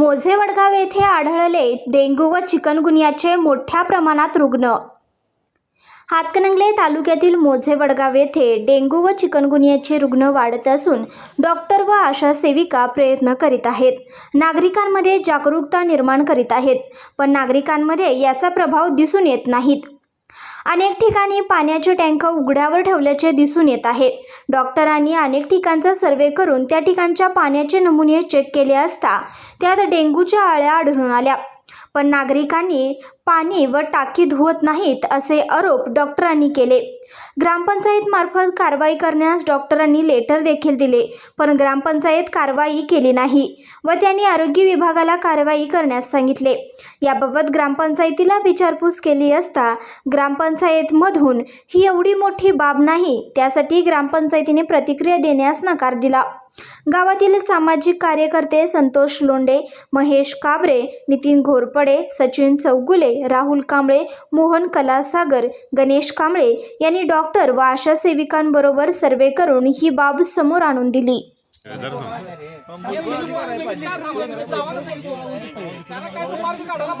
मोझे वडगाव येथे आढळले डेंग्यू व चिकनगुनियाचे मोठ्या प्रमाणात रुग्ण. हातकणंगले तालुक्यातील मोझे वडगाव येथे डेंग्यू व चिकनगुनियाचे रुग्ण वाढत असून डॉक्टर व आशा सेविका प्रयत्न करीत आहेत. नागरिकांमध्ये जागरूकता निर्माण करीत आहेत पण नागरिकांमध्ये याचा प्रभाव दिसून येत नाहीत. अनेक ठिकाणी पाण्याचे टँक उघड्यावर ठेवल्याचे दिसून येत आहे. डॉक्टरांनी अनेक ठिकाणचा सर्वे करून त्या ठिकाणच्या पाण्याचे नमुने चेक केले असता त्यात डेंग्यूच्या आळ्या आढळून आल्या. पण नागरिकांनी पाणी व टाकी धुवत नाहीत असे आरोप डॉक्टरांनी केले. ग्रामपंचायत मार्फत कारवाई करण्यास डॉक्टरांनी लेटर देखील दिले पण ग्रामपंचायत कारवाई केली नाही व त्यांनी आरोग्य विभागाला कारवाई करण्यास सांगितले. याबाबत ग्रामपंचायतीला विचारपूस केली असता ग्रामपंचायतमधून ही एवढी मोठी बाब नाही त्यासाठी ग्रामपंचायतीने प्रतिक्रिया देण्यास नकार दिला. गावातील सामाजिक कार्यकर्ते संतोष लोंडे महेश काबरे नितीन घोरपडे सचिन चौगुले राहुल कांबळे मोहन कलासागर गणेश कांबळे यांनी डॉक्टर व आशा सेविकांबरोबर सर्वे करून ही बाब समोर आणून दिली. पाहिजे.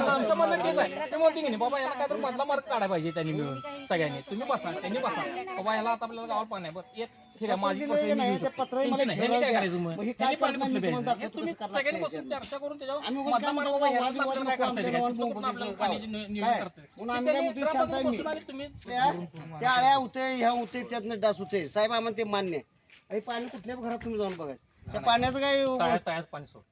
आमचं म्हणणं तेच आहे. ते म्हणते की नाही बाबा याला काय तर मधला मार्ग काढायला पाहिजे त्यांनी मिळून सगळ्यांनी. तुम्ही बसा त्यांनी बसा. बाबा याला आता आपल्याला गावाला पाणी आहे. बस एक ठीक आहे माझी गोष्ट मी घेऊ शकतो. त्यांची नाही. ह्यांनी काय करायचं मग? ह्यांनी पाणी कुठलं प्यायचं हे तुम्ही सगळ्यांनी बसून चर्चा करून त्याच्यावर मधला मार्ग बाबा ह्याला तर आपल्याला काय करता येईल कुठलं कुठलं आपल्याला पाण्याची नि- नियोजन करता येईल. म्हणून आम्ही काय त्यांनी म्हणतो, शांत आहे मी. बसून आणि तुम्ही त्या त्या आळ्या होते ह्या होते त्यातनं डास होते साहेब आम्हाला ते मान्य आहे. आणि पाणी कुठल्या घरात तुम्ही जाऊन बघायचं त्या पाण्याचं काय तळ्यात तळ्यात पाणी सोड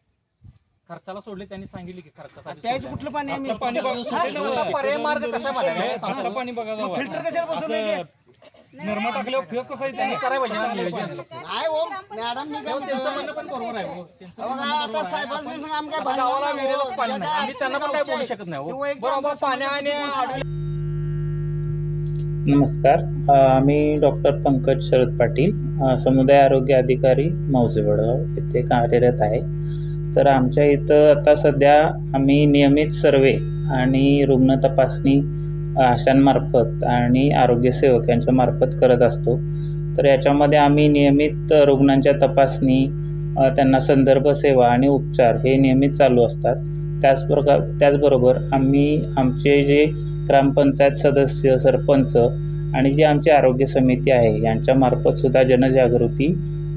खर्चाला सोडले त्यांनी सांगितले की खर्चासाठी प्यायचं सोडलं. कुठलं पाणी आम्ही पाणी बघा सुटेल ना. आता पर्याय मार्ग कसा माहिती? सांगतो. पाणी बघा. फिल्टर कशाला बसवलं असं निर्मा टाकल्यावर फेस कसा येते त्यांनी करायला पाहिजे ना नियोजन नाही हो मॅडम मी काय त्यांचं म्हणणं पण बरोबर आहे हो. त्यांचं आता सांगा आम्ही काय आता भांडण गावाला नाही. विहिरीलाच पाणी नाही आम्ही त्यांना पण काय बोलू शकत नाही किंवा हो. एक बरोबर पाण्याने आढळले नमस्कार. मी आम्ही डॉक्टर पंकज शरद पाटील समुदाय आरोग्य अधिकारी मौजे वडगाव येथे कार्यरत आहे. तर आमच्या इथं आता सध्या आम्ही नियमित सर्वे आणि रुग्ण तपासणी आशांमार्फत आणि आरोग्यसेवक यांच्या मार्फत करत असतो. तर याच्यामध्ये आम्ही नियमित रुग्णांच्या तपासणी त्यांना संदर्भ सेवा आणि उपचार हे नियमित चालू असतात. त्याचप्रकार त्याचबरोबर आम्ही आमचे जे ग्रामपंचायत सदस्य सरपंच आणि जी आमची आरोग्य समिती आहे यांच्यामार्फतसुद्धा जनजागृती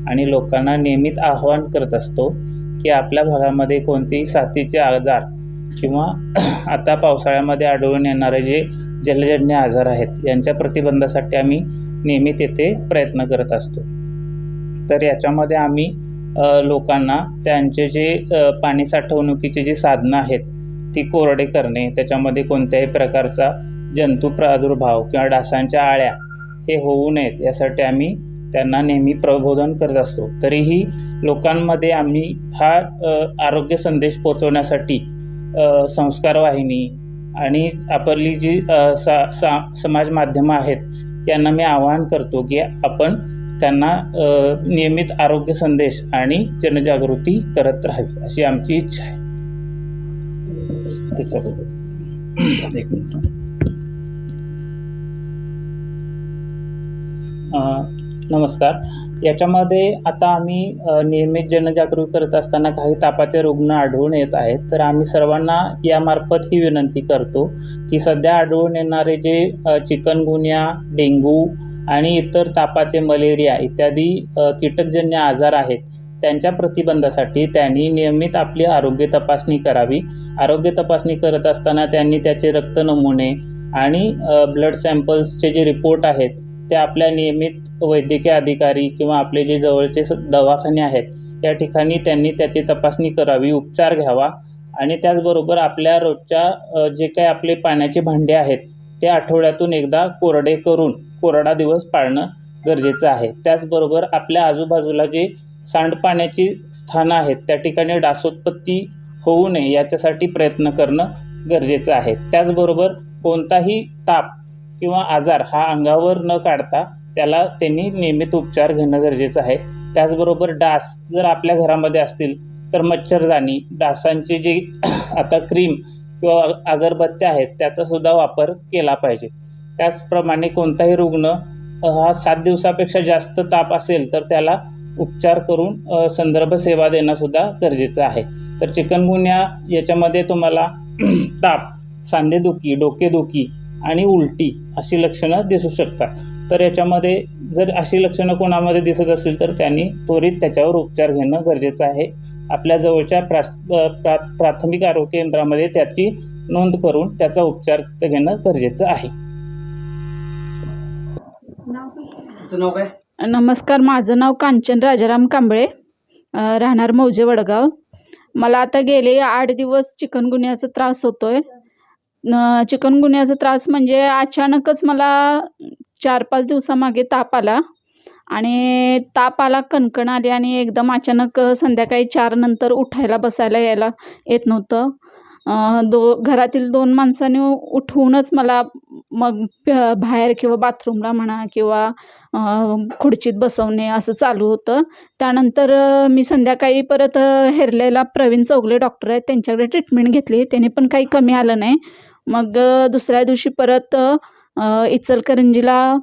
आणि लोकांना नियमित आवाहन करत असतो की आपल्या भागामध्ये कोणतेही साथीचे आजार किंवा आता पावसाळ्यामध्ये आढळून येणारे जे जलजन्य आजार आहेत यांच्या प्रतिबंधासाठी आम्ही नियमित येथे प्रयत्न करत असतो. तर याच्यामध्ये आम्ही लोकांना त्यांचे जे पाणी साठवणुकीचे जी साधनं आहेत ती कोरडे करणे त्याच्यामध्ये कोणत्याही प्रकारचा जंतू प्रादुर्भाव किंवा डासांच्या आळ्या हे होऊ नयेत यासाठी आम्ही त्यांना नेहमी प्रबोधन करत असतो. तरीही लोकांमध्ये आम्ही हा आरोग्य संदेश पोचवण्यासाठी संस्कार वाहिनी आणि आपली जी सा सा समाज माध्यमं आहेत यांना मी आवाहन करतो की आपण त्यांना नियमित आरोग्य संदेश आणि जनजागृती करत राहावी अशी आमची इच्छा आहे. त्याच्याबरोबर एक मिनिट नमस्कार. याच्यामध्ये आता आम्ही नियमित जनजागृती करत असताना काही तापाचे रुग्ण आढळून येत आहेत. तर आम्ही सर्वांना यामार्फत ही विनंती करतो की सध्या आढळून येणारे जे चिकनगुनिया चिकनगुन्या आणि इतर तापाचे मलेरिया इत्यादी कीटकजन्य आजार आहेत त्यांच्या प्रतिबंधासाठी त्यांनी नियमित आपली आरोग्य तपासणी करावी. आरोग्य तपासणी करत असताना त्यांनी त्याचे रक्त नमुने आणि ब्लड सॅम्पल्सचे जे रिपोर्ट आहेत ते आपल्या नियमित वैद्यकीय अधिकारी किंवा आपले जे जवळचे स- दवाखाने आहेत या ठिकाणी त्यांनी त्याची तपासणी करावी उपचार घ्यावा आणि त्याचबरोबर आपल्या रोजच्या जे काही आपले पाण्याचे भांडे आहेत ते आठवड्यातून एकदा कोरडे करून कोरडा दिवस पाळणं गरजेचं आहे. त्याचबरोबर आपल्या आजूबाजूला जे सांडपाण्याची स्थानं आहेत. त्या ठिकाणी डासोत्पत्ती होऊ नये याच्यासाठी प्रयत्न करणं गरजेचं आहे. त्याचबरोबर कोणताही ताप किंवा आजार हा अंगावर न काढता त्याला त्यांनी नियमित उपचार घेणं गरजेचं आहे. त्याचबरोबर डास जर आपल्या घरामध्ये असतील तर मच्छरदाणी डासांची जी आता क्रीम किंवा अगरबत्त्या आहेत त्याचासुद्धा वापर केला पाहिजे. त्याचप्रमाणे कोणताही रुग्ण हा सात दिवसापेक्षा जास्त ताप असेल तर त्याला उपचार करून संदर्भ सेवा देणंसुद्धा गरजेचं आहे. तर चिकनगुन्या याच्यामध्ये तुम्हाला ताप सांधेदुखी डोकेदुखी आणि उलटी अशी लक्षणं दिसू शकतात. तर याच्यामध्ये जर अशी लक्षणं कोणामध्ये दिसत असतील तर त्यांनी त्वरित त्याच्यावर उपचार घेणं गरजेचं आहे. आपल्या जवळच्या प्रास प्रा प्राथमिक आरोग्य केंद्रामध्ये त्याची नोंद करून त्याचा उपचार तिथं घेणं गरजेचं आहे. नाव काय? नमस्कार माझं नाव कांचन राजाराम कांबळे राहणार मौजे वडगाव. मला आता गेले आठ दिवस चिकनगुन्ह्याचा त्रास होतो आहे चिकनगुन्ह्याचा त्रास म्हणजे अचानकच मला चार पाच दिवसामागे ताप आला आणि ताप आला कणकण आली आणि एकदम अचानक संध्याकाळी चार नंतर उठायला बसायला यायला येत नव्हतं. दो घरातील दोन माणसांनी उठवूनच मला मग बाहेर किंवा बाथरूमला म्हणा किंवा खुर्चीत बसवणे असं चालू होतं. त्यानंतर मी संध्याकाळी परत हेरलेला प्रवीण चौगले डॉक्टर आहेत त्यांच्याकडे ट्रीटमेंट घेतली. त्याने पण काही कमी आलं नाही. मग दुसऱ्या दिवशी परत इचलकरंजीला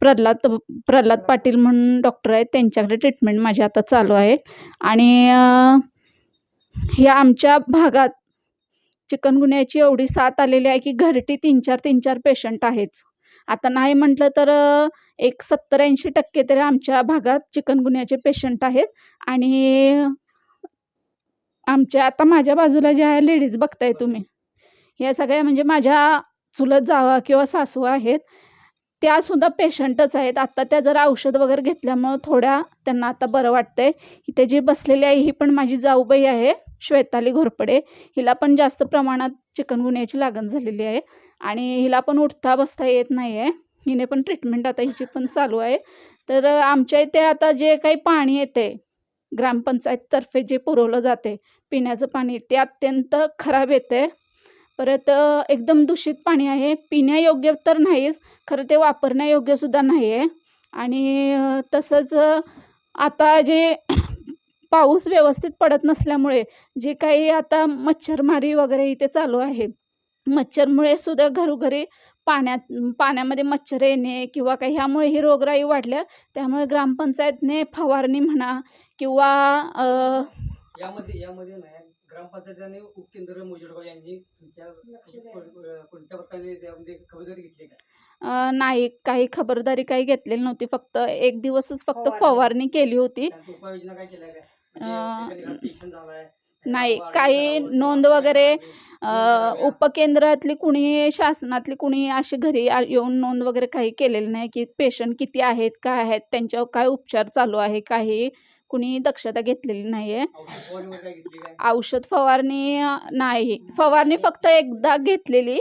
प्रल्हाद प्रल्हाद पाटील म्हणून डॉक्टर आहेत त्यांच्याकडे ट्रीटमेंट माझी आता चालू आहे. आणि ह्या आमच्या भागात चिकनगुन्याची एवढी साथ आलेली आहे की घरटी तीन चार तीन चार पेशंट आहेच. आता नाही म्हटलं तर एक सत्तर ऐंशी टक्के तरी आमच्या भागात चिकनगुन्याचे पेशंट आहेत. आणि आमच्या आता माझ्या बाजूला ज्या लेडीज बघताय तुम्ही या सगळ्या म्हणजे माझ्या चुलत जावा किंवा सासू आहेत त्यासुद्धा पेशंटच आहेत. आत्ता त्या जरा औषध वगैरे घेतल्यामुळं थोड्या त्यांना आता बरं वाटतंय. इथे जी बसलेली आहे ही पण माझी जाऊबाई आहे. श्वेताली घोरपडे हिला पण जास्त प्रमाणात चिकनगुन्याची लागण झालेली आहे. आणि हिला पण उठता बसता येत नाही आहे हिने पण ट्रीटमेंट आता हिची पण चालू आहे. तर आमच्या इथे आता जे काही पाणी येते ग्रामपंचायततर्फे जे पुरवलं जाते पिण्याचं पाणी ते अत्यंत खराब येते. परत एकदम दूषित पाणी आहे. पिण्यायोग्य तर नाहीच खरं ते वापरण्यायोग्यसुद्धा नाही आहे आणि तसंच आता जे पाऊस व्यवस्थित पडत नसल्यामुळे जे काही आता मच्छरमारी वगैरे इथे चालू आहे मच्छरमुळे सुद्धा घरोघरी पाण्यात पाण्यामध्ये मच्छर येणे किंवा काही ह्यामुळे ही रोगराई वाढल्या त्यामुळे ग्रामपंचायतने फवारणी म्हणा किंवा यामध्ये यामध्ये नाही उपकेंद्र मोजडगाव यांनी तुमच्या कोणत्या प्रकारे त्यामध्ये खबरदारी घेतली का? अ, नाही काही खबरदारी काही घेतलेली नव्हती फक्त एक दिवसच फक्त फवारणी. फवारणी केली होती. उपाययोजना काय केल्या नाही, काही नोंद वगैरे, उपकेंद्रातली कुणी शासनातली कुणी अशी घरी येऊन नोंद वगैरे काही केलेली नाही की पेशंट किती आहेत काय आहेत त्यांच्यावर काय उपचार चालू आहे काही कुणी दक्षता घेतलेली नाही आहे औषध फवारणी नाही. फवारणी फक्त एकदा घेतलेली.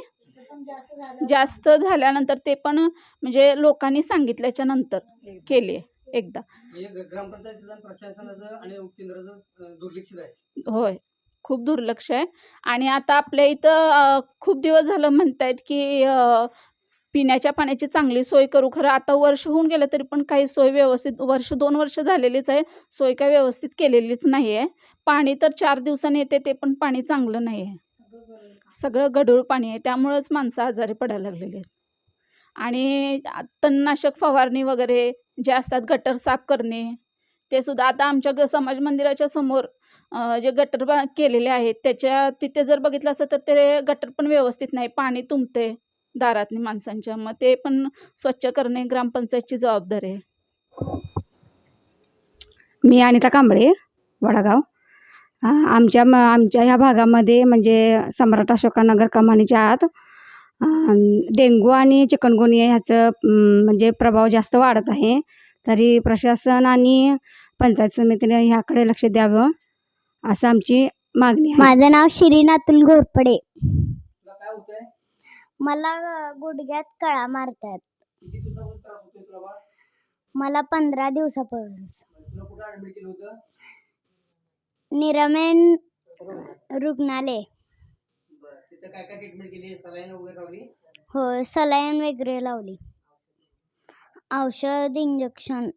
जास्त झाल्यानंतर ते पण म्हणजे लोकांनी सांगितल्याच्या नंतर केली आहे एकदा. म्हणजे ग्रामपंचायतीचं आणि प्रशासनाचं आणि उपकेंद्राचं अं, दुर्लक्षित आहे. होय. खूप दुर्लक्ष आहे. आणि आता आपल्या इथं अ, खूप दिवस झालं म्हणतायत की अ, पिण्याच्या पाण्याची चांगली सोय करू. खरं आता वर्ष होऊन गेलं तरी पण काही सोय व्यवस्थित वर्ष दोन वर्ष झालेलीच आहे. सोय काही व्यवस्थित केलेलीच नाही आहे. पाणी तर चार दिवसांनी येते ते पण पाणी चांगलं नाही आहे. सगळं गढूळ पाणी आहे. त्यामुळंच माणसं आजारी पडायला लागलेली आहेत. आणि आ- तणनाशक फवारणी वगैरे जे असतात गटर साफ करणे ते सुद्धा आता आमच्या ग समाज मंदिराच्या समोर जे गटर बा केलेले आहेत त्याच्या तिथे जर बघितलं असं तर ते गटर पण व्यवस्थित नाही. पाणी तुंबते दारातनी माणसांच्या. मग ते पण स्वच्छ करणे ग्रामपंचायतची जबाबदारी आहे. मी अनिता कांबळे वडागाव. आमच्या म आमच्या ह्या भागामध्ये म्हणजे सम्राट अशोकानगर कमानीच्या आत डेंगू आणि चिकनगुनिया ह्याचं म्हणजे प्रभाव जास्त वाढत आहे. तरी प्रशासन आणि पंचायत समितीने ह्याकडे लक्ष द्यावं असं आमची मागणी आहे. माझं नाव शिरीन अतुल घोरपडे. तुला काय होतंय? मला गुडघ्यात कळा मारतात. किती दिवसापासून त्रास होतोय तुला बाळ मला पंधरा दिवसापासून. निरमेन रुग्णालय. तिथं काय काय ट्रीटमेंट केली? सलाईन वगैरे लावली? हो सलाईन वगैरे लावली. औषध इंजेक्शन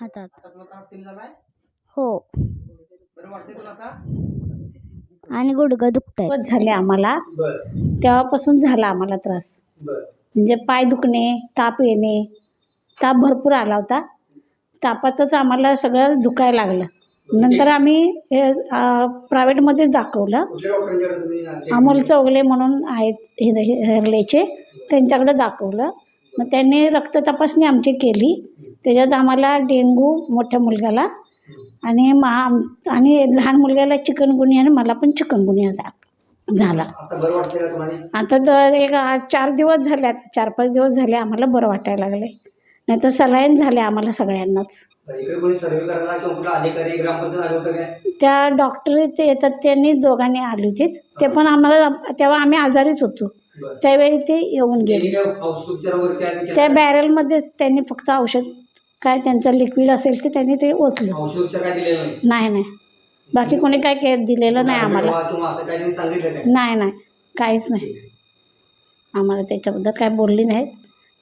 हातात. आता तुला त्रास कमी झालाय? हो. बरं वाटतंय तुला आता? आणि गुडघं दुखत झाले आम्हाला. तेव्हापासून झाला आम्हाला त्रास. म्हणजे पाय दुखणे ताप येणे. ताप भरपूर आला होता. तापातच आम्हाला सगळं दुखायला लागलं. नंतर आम्ही हे प्रायव्हेटमध्येच दाखवलं? अमोल चौगले म्हणून आहेत हेरलेचे त्यांच्याकडे दाखवलं. मग त्यांनी रक्त तपासणी आमची केली. त्याच्यात आम्हाला डेंगू मोठ्या मुलग्याला आणि मा आणि लहान मुलग्याला चिकनगुनिया आणि मला पण चिकनगुनिया झा झाला. आता तर एक चार दिवस झाले आता चार पाच दिवस झाले आम्हाला बरं वाटायला लागले नाही तर सलाईन झाले आम्हाला सगळ्यांनाच. त्या डॉक्टर ते येतात त्यांनी दोघांनी आली होती. ते पण आम्हाला तेव्हा आम्ही आजारीच होतो. त्यावेळी ते येऊन गेले? त्या बॅरलमध्ये त्यांनी फक्त औषध काय त्यांचं लिक्विड असेल ते त्यांनी ते ओतलं. नाही? नाही बाकी कोणी काय के दिलेलं नाही आम्हाला. नाही नाही. काहीच नाही. आम्हाला त्याच्याबद्दल काय बोलली नाहीत.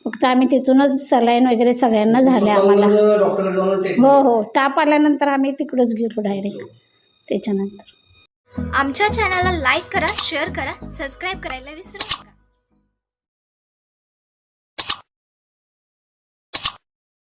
फक्त आम्ही तिथूनच सलाईन वगैरे सगळ्यांना झाले आम्हाला. जाऊन हो हो. ताप आल्यानंतर आम्ही तिकडंच गेलो डायरेक्ट त्याच्यानंतर. आमच्या चॅनलला लाईक करा शेअर करा सबस्क्राईब करायला विसरू नका.